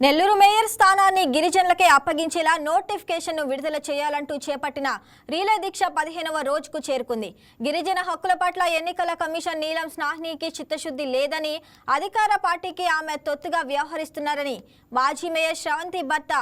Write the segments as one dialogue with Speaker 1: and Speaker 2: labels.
Speaker 1: Nellore mayor స్థానాన్ని గిరిజనులకే అప్పగించేలా నోటిఫికేషన్ను విడుదల చేయాలంటూ చేపట్టిన రీలే దీక్ష పదిహేనవ రోజుకు చేరుకుంది. గిరిజన హక్కుల పట్ల ఎన్నికల కమిషన్ నీలం స్నాహ్నికి చిత్తశుద్ధి లేదని అధికార పార్టీకి ఆమె తొత్తుగా వ్యవహరిస్తున్నారని మాజీ మేయర్ శ్రవంతి భర్త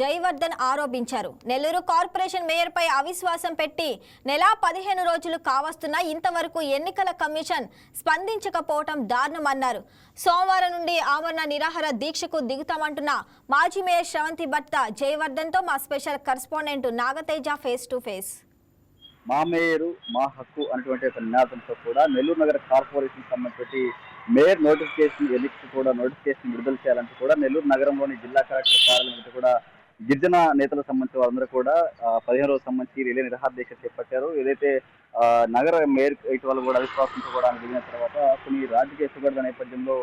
Speaker 1: జయవర్ధన్ ఆరోపించారు. నెల్లూరు కార్పొరేషన్ మేయర్పై అవిశ్వాసం పెట్టి నెలా పదిహేను రోజులు కావస్తున్నా ఇంతవరకు ఎన్నికల కమిషన్ స్పందించకపోవటం దారుణమన్నారు. సోమవారం నుండి ఆమరణ నిరాహార దీక్షకు దిగుతామంటున్న మాజీ మేయర్ శ్రవంతి భర్త జయవర్ధన్తో మా special correspondent Nagateja face to face.
Speaker 2: మా మేయరు మా హక్కు అనేటువంటి ఒక నినాదంతో కూడా నెల్లూరు నగర కార్పొరేషన్ సంబంధించి మేయర్ నోటిఫికేషన్ ఎన్నికకు కూడా నోటిఫికేషన్ విడుదల చేయాలంటూ కూడా నెల్లూరు నగరంలోని జిల్లా కలెక్టర్ కార్యాలయం కూడా గిరిజన నేతలకు సంబంధించిన వారందరూ కూడా పదిహేను రోజులకు సంబంధించి రిలే నిరహార దీక్ష చేపట్టారు. ఏదైతే నగర మేయర్ ఇటీవల కూడా అవిశ్వాసంతో కూడా ఆయన దిగిన తర్వాత కొన్ని రాజకీయ సుగడ నేపథ్యంలో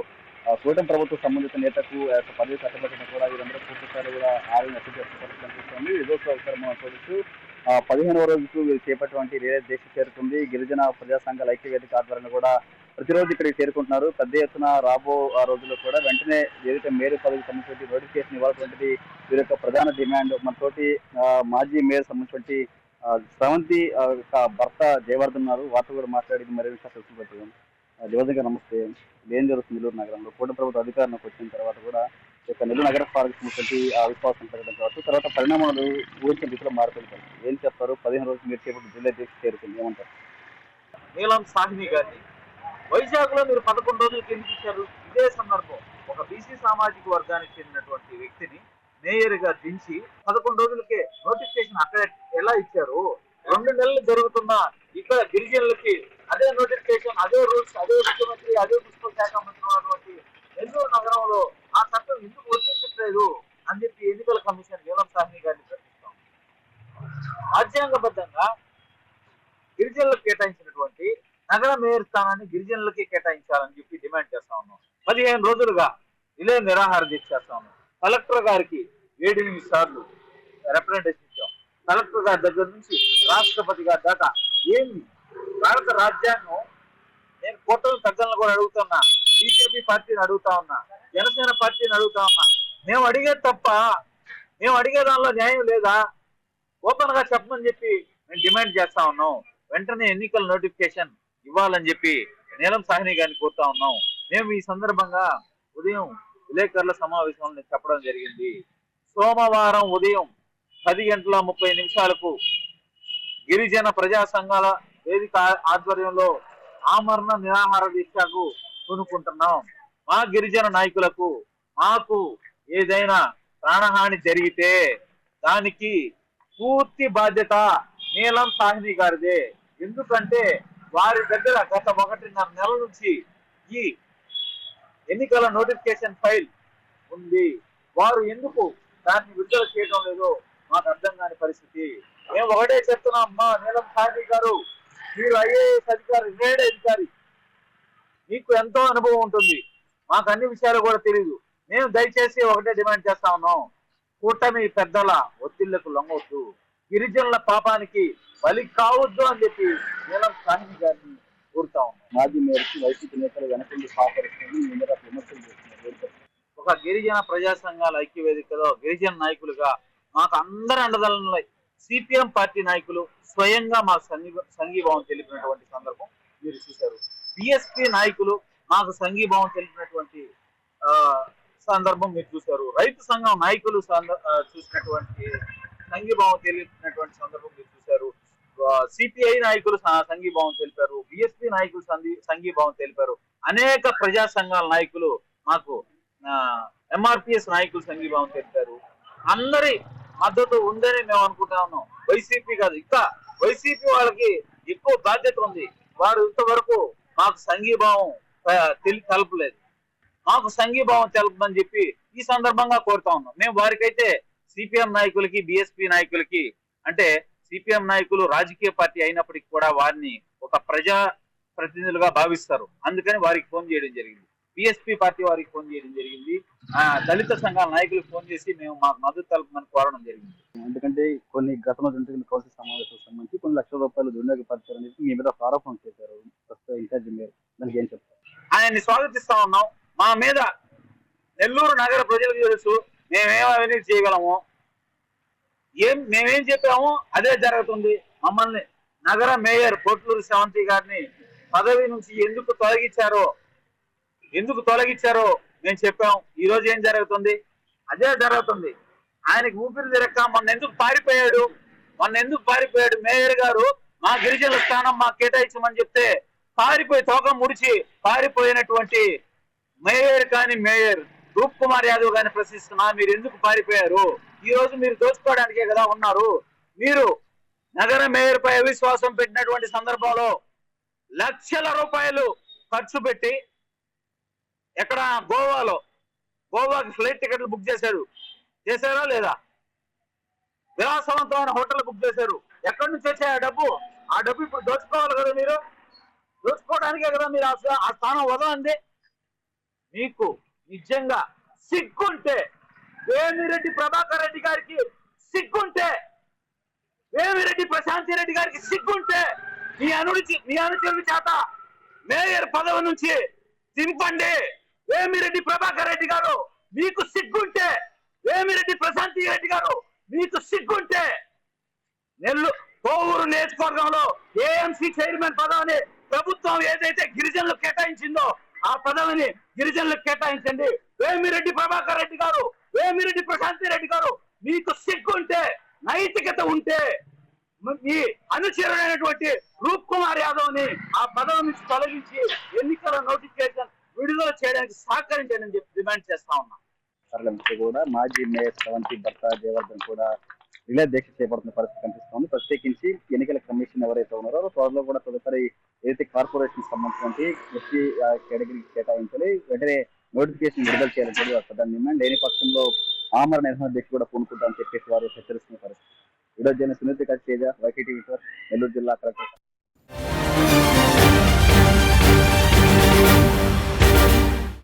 Speaker 2: కూటమి ప్రభుత్వ సంబంధిత నేతకు పదవి కట్టబెట్టడం కూడా వీరందరూ పూర్తిసారి కూడా ఆరు నష్టం చేస్తున్న పరిస్థితి కనిపిస్తోంది. ఇదో అవసరం మనం చూడొచ్చు. పదిహేనవ రోజుకు వీరు చేపట్టినటువంటి రిలే దీక్ష చేరుకుంది గిరిజన ప్రజా సంఘాల ఐక్యవేదిక ఆధ్వర్యంలో కూడా ప్రతిరోజు ఇక్కడికి చేరుకుంటున్నారు. పెద్ద ఎత్తున రాబో ఆ రోజుల్లో కూడా వెంటనే ఏదైతే మేయర్ పదవికి సంబంధించి నోటిఫికేషన్ ఇవ్వాల్సినటువంటి వీరి యొక్క ప్రధాన డిమాండ్ మనతోటి మాజీ మేయర్ సంబంధించి స్రవంతి శ్రవంతి భర్త జయవర్ధన్ ఉన్నారు. వారితో కూడా మాట్లాడి మరే విషయాలు తెలుసుకుంటాం జయవర్ధన్ గారు నమస్తే. ఏం జరుగుతుంది నెల్లూరు నగరంలో? కూడ ప్రభుత్వ అధికారంలోకి వచ్చిన తర్వాత కూడా నెల్లూరు నగర పార్క్ ఆ విశ్వాసం పెరగడం కావచ్చు. తర్వాత పరిణామాలు ఊహించిన రీతిలో మారుతుంటారు ఏం చెప్తారు పదిహేను రోజులు మీరు చేపట్టి జిల్లా దీక్ష చేరుకుంది ఏమంటారు?
Speaker 3: నీలం సాహిని గారిని. వైజాగ్లో మీరు పదకొండు రోజులు ఎందుకు ఇచ్చారు? ఇదే సందర్భం. ఒక బీసీ సామాజిక వర్గానికి చెందినటువంటి వ్యక్తిని మేయర్గా దించి పదకొండు రోజులకే నోటిఫికేషన్ అక్కడ ఎలా ఇచ్చారు? రెండు నెలలు జరుగుతున్న ఇక్కడ గిరిజనులకి అదే నోటిఫికేషన్ అదే రూల్స్ అదే ముఖ్యమంత్రి అదే మున్సిపల్ శాఖ మంత్రి నెల్లూరు నగరంలో ఆ చట్టం ఎందుకు వర్తించట్లేదు అని చెప్పి ఎన్నికల కమిషన్ నీలం సాహ్ని గారిని ప్రశ్నిస్తాం. రాజ్యాంగబద్ధంగా గిరిజనులకు కేటాయించినటువంటి నగర మేయర్ స్థానాన్ని గిరిజనులకి కేటాయించాలని చెప్పి డిమాండ్ చేస్తా ఉన్నాం. పదిహేను రోజులుగా ఇలే నిరాహార దీక్ష చేస్తా ఉన్నాం. కలెక్టర్ గారికి ఏడెనిమిది సార్లు రిప్రజెంటేషన్ ఇచ్చాం. కలెక్టర్ గారి దగ్గర నుంచి రాష్ట్రపతి గారి దాకా ఏంది భారత రాజ్యాంగం నేను కోటలు తగ్గలను కూడా అడుగుతున్నా బీజేపీ పార్టీని అడుగుతా ఉన్నా జనసేన పార్టీని అడుగుతా ఉన్నా మేము అడిగే తప్ప మేము అడిగే దానిలో న్యాయం లేదా? ఓపెన్గా చెప్పమని చెప్పి మేము డిమాండ్ చేస్తా ఉన్నాం. వెంటనే ఎన్నికల నోటిఫికేషన్ ఇవ్వాలని చెప్పి నీలం సాహ్ని గారిని కోరుతా ఉన్నాం. మేము ఈ సందర్భంగా ఉదయం విలేకరుల సమావేశంలో చెప్పడం జరిగింది. సోమవారం ఉదయం పది గంటల ముప్పై నిమిషాలకు గిరిజన ప్రజా సంఘాల వేదిక ఆధ్వర్యంలో ఆమరణ నిరాహార దీక్షకు పూనుకుంటున్నాం. మా గిరిజన నాయకులకు మాకు ఏదైనా ప్రాణహాని జరిగితే దానికి పూర్తి బాధ్యత నీలం సాహిని గారిదే. ఎందుకంటే వారి దగ్గర గత ఒకటిన్నర నెల నుంచి ఈ ఎన్నికల నోటిఫికేషన్ ఫైల్ ఉంది. వారు ఎందుకు దాన్ని విడుదల చేయడం లేదో మాకు అర్థం కాని పరిస్థితి. మేము ఒకటే చెప్తున్నాం మా నీలం సాహిని గారు మీరు ఐఏఎస్ అధికారి రిటైర్డ్ అధికారి. మీకు ఎంతో అనుభవం ఉంటుంది. మాకు అన్ని విషయాలు కూడా తెలియదు మేము దయచేసి ఒకటే డిమాండ్ చేస్తా ఉన్నాం. కూటమి పెద్దల ఒత్తిళ్ళకు లొంగవద్దు గిరిజనుల పాపానికి బలి కావద్దు అని చెప్పి నీలం సాహిని గారిని కోరుతా ఉన్నాం.
Speaker 2: మాజీ మేయర్కి వైసీపీ నేతలు వెనకండి సహకరిస్తుంది మీ మీద విమర్శలు చేస్తున్నారు?
Speaker 3: ఒక గిరిజన ప్రజా సంఘాల ఐక్య వేదికలో గిరిజన నాయకులుగా మాకు అందరి అండదండలు సిపిఎం పార్టీ నాయకులు స్వయంగా మాకు సంఘీ సంఘీభావం తెలిపినటువంటి సందర్భం మీరు చూశారు. బిఎస్పీ నాయకులు మాకు సంఘీభావం తెలిపినటువంటి సందర్భం మీరు చూశారు. రైతు సంఘం నాయకులు చూసినటువంటి సంఘీభావం తెలిపినటువంటి సందర్భం మీరు చూశారు. సిపిఐ నాయకులు సంఘీభావం తెలిపారు. బిఎస్పీ నాయకులు సంఘీభావం తెలిపారు. అనేక ప్రజా సంఘాల నాయకులు మాకు ఎంఆర్పిఎస్ నాయకులు సంఘీభావం తెలిపారు. అందరి మద్దతు ఉందని మేము అనుకుంటా ఉన్నాం. వైసీపీ కాదు. ఇంకా వైసీపీ వాళ్ళకి ఎక్కువ బాధ్యత ఉంది. వారు ఇంతవరకు మాకు సంఘీభావం తెలి తలపలేదు. మాకు సంఘీభావం తెలపమని చెప్పి ఈ సందర్భంగా కోరుతా ఉన్నాం. మేము వారికైతే సిపిఎం నాయకులకి బిఎస్పీ నాయకులకి అంటే సిపిఎం నాయకులు రాజకీయ పార్టీ అయినప్పటికీ కూడా వారిని ఒక ప్రజా ప్రతినిధులుగా భావిస్తారు. అందుకని వారికి ఫోన్ చేయడం జరిగింది. బిఎస్పీ పార్టీ వారికి ఫోన్ చేయడం జరిగింది. ఆ, దళిత సంఘాల నాయకులకు ఫోన్ చేసి మేము మాకు మద్దతు తెలపమని కోరడం జరిగింది.
Speaker 2: ఎందుకంటే కొన్ని గతంలో జరిగిన కౌన్సిల్ సమావేశాలకు సంబంధించి కొన్ని లక్షల రూపాయలు దుర్వినియోగపరిచారని చెప్పి మీ మీద ఆరోపణ చేశారు. ప్రస్తుత ఇన్ఛార్జి మేయర్ దానికి ఏం చెప్తారు?
Speaker 3: ఆయన్ని స్వాగతిస్తా ఉన్నాం. మా మీద నెల్లూరు నగర ప్రజలకు తెలుసు మేమేం అవినీతి చేయగలము? ఏం మేమేం చెప్పాము? అదే జరుగుతుంది. మమ్మల్ని నగర మేయర్ పొట్లూరు శ్రవంతి గారిని పదవి నుంచి ఎందుకు తొలగించారో ఎందుకు తొలగించారో మేము చెప్పాం ఈ రోజు ఏం జరుగుతుంది? అదే జరుగుతుంది. ఆయనకి ఊపిరి తిరక్క మొన్న ఎందుకు పారిపోయాడు? మొన్న ఎందుకు పారిపోయాడు? మేయర్ గారు మా గిరిజనుల స్థానం మాకు కేటాయించమని చెప్తే పారిపోయి తోక ముడిచి పారిపోయినటువంటి మేయర్ కానీ మేయర్ రూప్ కుమార్ యాదవ్ గారిని ప్రశ్నిస్తున్నా మీరు ఎందుకు పారిపోయారు? ఈ రోజు మీరు దోచుకోవడానికే కదా ఉన్నారు. మీరు నగర మేయర్ పై అవిశ్వాసం పెట్టినటువంటి సందర్భంలో లక్షల రూపాయలు ఖర్చు పెట్టి ఎక్కడ గోవాలో గోవాకి ఫ్లైట్ టికెట్లు బుక్ చేశారు. చేశారా లేదా? విలాసవంతమైన హోటల్ బుక్ చేశారు. ఎక్కడి నుంచి వచ్చాయి ఆ డబ్బు? ఆ డబ్బు ఇప్పుడు దోచుకోవాలి కదా మీరు? దోచుకోవడానికే కదా మీరు ఆ స్థానం వదలండి. మీకు నిజంగా సిగ్గుంటే వేమిరెడ్డి ప్రభాకర్ రెడ్డి గారికి సిగ్గుంటే వేమిరెడ్డి ప్రశాంతి రెడ్డి గారికి సిగ్గుంటే మీ అనుడి మీ అనుచరుల చేత మేయర్ పదవి నుంచి దింపండి. వేమిరెడ్డి ప్రభాకర్ రెడ్డి గారు మీకు సిగ్గుంటే వేమిరెడ్డి ప్రశాంతి రెడ్డి గారు మీకు సిగ్గుంటే నెల్లు కోవూరు నియోజకవర్గంలో ఏఎంసీ చైర్మన్ పదవిని ప్రభుత్వం ఏదైతే గిరిజనులు కేటాయించిందో ఆ పదవిని గిరిజనులకు కేటాయించండి. వేమిరెడ్డి ప్రభాకర్ రెడ్డి గారు వేమిరెడ్డి ప్రశాంతి రెడ్డి గారు మీకు సిగ్గు ఉంటే నైతికత ఉంటే మీ అనుచరుడైనటువంటి రూప్ కుమార్ యాదవ్ని ఆ పదవి నుంచి తొలగించి ఎన్నికల నోటిఫికేషన్ విడుదల చేయడానికి సహకరించండి అని చెప్పి డిమాండ్ చేస్తా ఉన్నా.
Speaker 2: కూడా మాజీ మేయర్ శ్రవంతి భర్త దేవర్ధన్ కూడా రిలే దీక్ష చేపడుతున్న పరిస్థితి కనిపిస్తోంది. ప్రత్యేకించి ఎన్నికల కమిషన్ ఎవరైతే ఉన్నారో త్వరలో కూడా తదుపరి ఏదైతే కార్పొరేషన్ సంబంధించినటువంటి ఎస్సీ కేటగిరీకి కేటాయించాలి. వెంటనే నోటిఫికేషన్ విడుదల చేయాలని కూడా ప్రధాన డిమాండ్ లేని పక్షంలో ఆమర నిర్వహణ దీక్ష కూడా పూనుకుంటామని చెప్పేసి వారు హెచ్చరిస్తున్న పరిస్థితి. ఈరోజు జరిగిన సునీత తేజ వైకేటీ నెల్లూరు జిల్లా కలెక్టర్